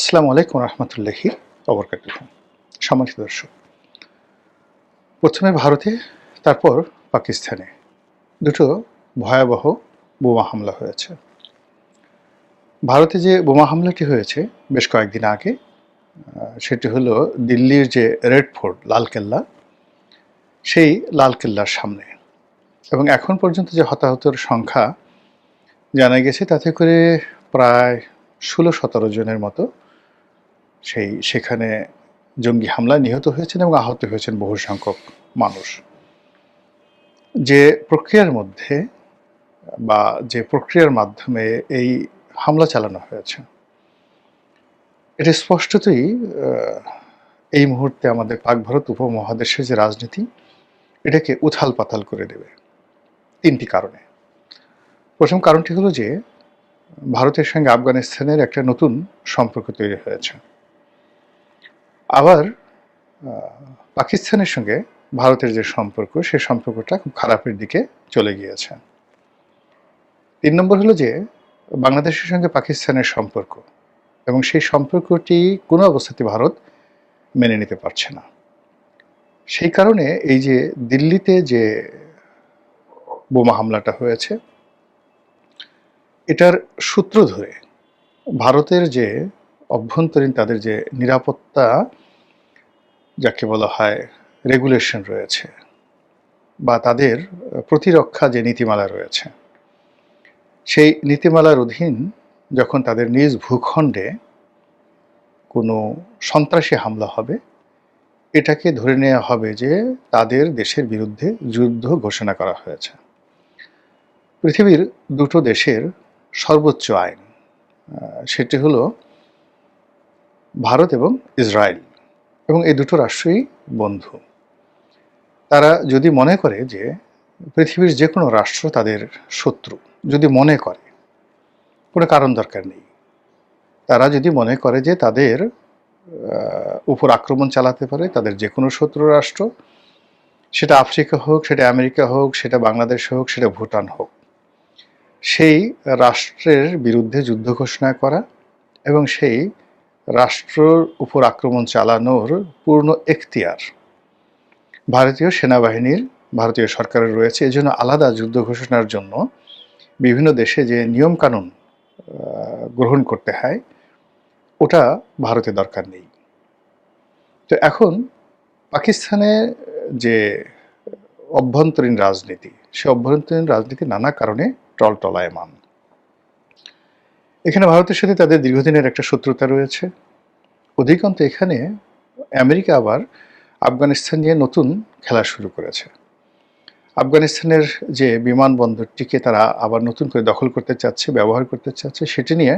আসসালামু আলাইকুম রহমতুল্লাহি অবরকাত সম্মানিত দর্শক, প্রথমে ভারতে, তারপর পাকিস্তানে দুটো ভয়াবহ বোমা হামলা হয়েছে। ভারতে যে বোমা হামলাটি হয়েছে বেশ কয়েকদিন আগে সেটি হলো দিল্লির যে রেড ফোর্ট, লালকেল্লা, সেই লালকেল্লার সামনে। এবং এখন পর্যন্ত যে হতাহতের সংখ্যা জানা গেছে, তাতে করে প্রায় ষোলো সতেরো জনের মতো সেই, সেখানে জঙ্গি হামলায় নিহত হয়েছেন এবং আহত হয়েছেন বহু সংখ্যক মানুষ। যে প্রক্রিয়ার মধ্যে বা যে প্রক্রিয়ার মাধ্যমে এই হামলা চালানো হয়েছে, এটা স্পষ্টতই এই মুহূর্তে আমাদের পাক ভারত উপমহাদেশের যে রাজনীতি, এটাকে উথাল পাতাল করে দেবে তিনটি কারণে। প্রথম কারণটি হলো যে, ভারতের সঙ্গে আফগানিস্তানের একটা নতুন সম্পর্ক তৈরি হয়েছে। আবার পাকিস্তানের সঙ্গে ভারতের যে সম্পর্ক সেই সম্পর্কটা খুব খারাপের দিকে চলে গিয়েছে। তিন নম্বর হলো যে, বাংলাদেশের সঙ্গে পাকিস্তানের সম্পর্ক এবং সেই সম্পর্কটি কোনো অবস্থাতে ভারত মেনে নিতে পারছে না। সেই কারণে এই যে দিল্লিতে যে বোমা হামলাটা হয়েছে, এটার সূত্র ধরে ভারতের যে অভ্যন্তরীণ, তাদের যে নিরাপত্তা যাকে বলা হয় রেগুলেশন রয়েছে বা তাদের প্রতিরক্ষা যে নীতিমালা রয়েছে, সেই নীতিমালার অধীন যখন তাদের নিজ ভূখণ্ডে কোনো সন্ত্রাসী হামলা হবে, এটাকে ধরে নেওয়া হবে যে তাদের দেশের বিরুদ্ধে যুদ্ধ ঘোষণা করা হয়েছে। পৃথিবীর দুটো দেশের সর্বোচ্চ আইন সেটি হলো ভারত এবং ইসরায়েল। এবং এই দুটো রাষ্ট্রই বন্ধু। তারা যদি মনে করে যে পৃথিবীর যে কোনো রাষ্ট্র তাদের শত্রু, যদি মনে করে, কোনো কারণ দরকার নেই। তারা যদি মনে করে যে তাদের উপর আক্রমণ চালাতে পারে, তাদের যে কোনো শত্রু রাষ্ট্র, সেটা আফ্রিকা হোক, সেটা আমেরিকা হোক, সেটা বাংলাদেশ হোক, সেটা ভুটান হোক, সেই রাষ্ট্রের বিরুদ্ধে যুদ্ধ ঘোষণা করা এবং সেই রাষ্ট্রর উপর আক্রমণ চালানোর পূর্ণ এখতিয়ার। ভারতীয় সেনাবাহিনীর, ভারতীয় সরকারের রয়েছে। এজন্য আলাদা যুদ্ধ ঘোষণার জন্য বিভিন্ন দেশে যে নিয়মকানুন গ্রহণ করতে হয়, ওটা ভারতে দরকার নেই। তো এখন পাকিস্তানে যে অভ্যন্তরীণ রাজনীতি, সে অভ্যন্তরীণ রাজনীতি নানা কারণে টলটলায়মান। এখানে ভারতের সাথে তাদের দীর্ঘদিনের একটা শত্রুতা রয়েছে। অধিকান্ত এখানে আমেরিকা আবার আফগানিস্তান নিয়ে নতুন খেলা শুরু করেছে। আফগানিস্তানের যে বিমানবন্দরটিকে তারা আবার নতুন করে দখল করতে চাচ্ছে, ব্যবহার করতে চাচ্ছে, সেটি নিয়ে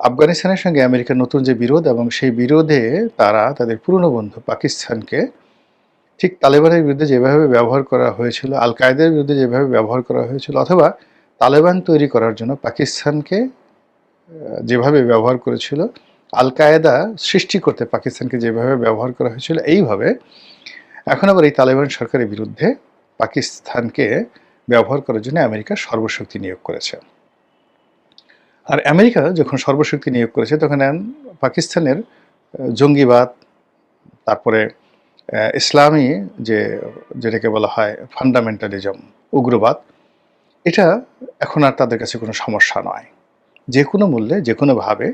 আফগানিস্তানের সঙ্গে আমেরিকার নতুন যে বিরোধ এবং সেই বিরোধে তারা তাদের পুরনো বন্ধু পাকিস্তানকে ঠিক তালেবানের বিরুদ্ধে যেভাবে ব্যবহার করা হয়েছিল আল কায়দার বিরুদ্ধে যেভাবে ব্যবহার করা হয়েছিল অথবা তালেবান তৈরি করার জন্য পাকিস্তানকে যেভাবে ব্যবহার করেছিল আল কায়দা সৃষ্টি করতে পাকিস্তানকে যেভাবে ব্যবহার করা হয়েছিল, এইভাবে এখন আবার এই তালেবান সরকারের বিরুদ্ধে পাকিস্তানকে ব্যবহার করার জন্য আমেরিকা সর্বশক্তি নিয়োগ করেছে। আর আমেরিকা যখন সর্বশক্তি নিয়োগ করেছে, তখন পাকিস্তানের জঙ্গিবাদ, তারপরে ইসলামী যে, যেটাকে বলা হয় ফান্ডামেন্টালিজম উগ্রবাদ এটা এখন আর তাদের কাছে কোনো সমস্যা নয়। যে কোনো মূল্যে যে কোনোভাবে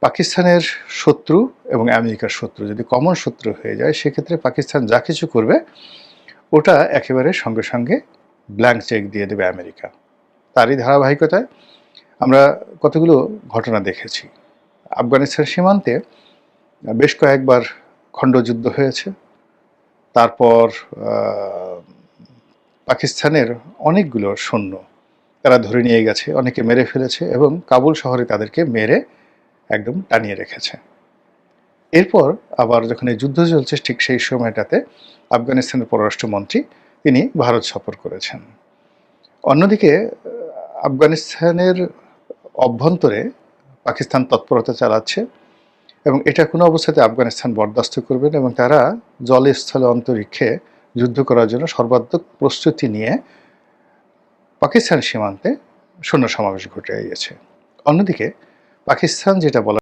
পাকিস্তানের শত্রু এবং আমেরিকার শত্রু যদি কমন শত্রু হয়ে যায়, সেক্ষেত্রে পাকিস্তান যা কিছু করবে, ওটা একেবারে সঙ্গে সঙ্গে ব্ল্যাঙ্ক চেক দিয়ে দেবে আমেরিকা। তারই ধারাবাহিকতায় আমরা কতগুলো ঘটনা দেখেছি। আফগানিস্তান সীমান্তে বেশ কয়েকবার খণ্ডযুদ্ধ হয়েছে। তারপর পাকিস্তানের অনেকগুলো সৈন্য তারা ধরে নিয়ে গেছে, অনেকে মেরে ফেলেছে এবং কাবুল শহরে তাদেরকে মেরে একদম টানিয়ে রেখেছে। এরপর আবার যখন এই যুদ্ধ চলছে ঠিক সেই সময়টাতে আফগানিস্তানের পররাষ্ট্রমন্ত্রী তিনি ভারত সফর করেছেন। অন্যদিকে, আফগানিস্তানের অভ্যন্তরে পাকিস্তান তৎপরতা চালাচ্ছে এবং এটা কোনো অবস্থাতে আফগানিস্তান বরদাস্ত করবে না এবং তারা জলে স্থলে অন্তরিক্ষে যুদ্ধ করার জন্য সর্বাত্মক প্রস্তুতি নিয়ে পাকিস্তান সীমান্তে সৈন্য সমাবেশ ঘটে গিয়েছে। অন্যদিকে পাকিস্তান যেটা বলা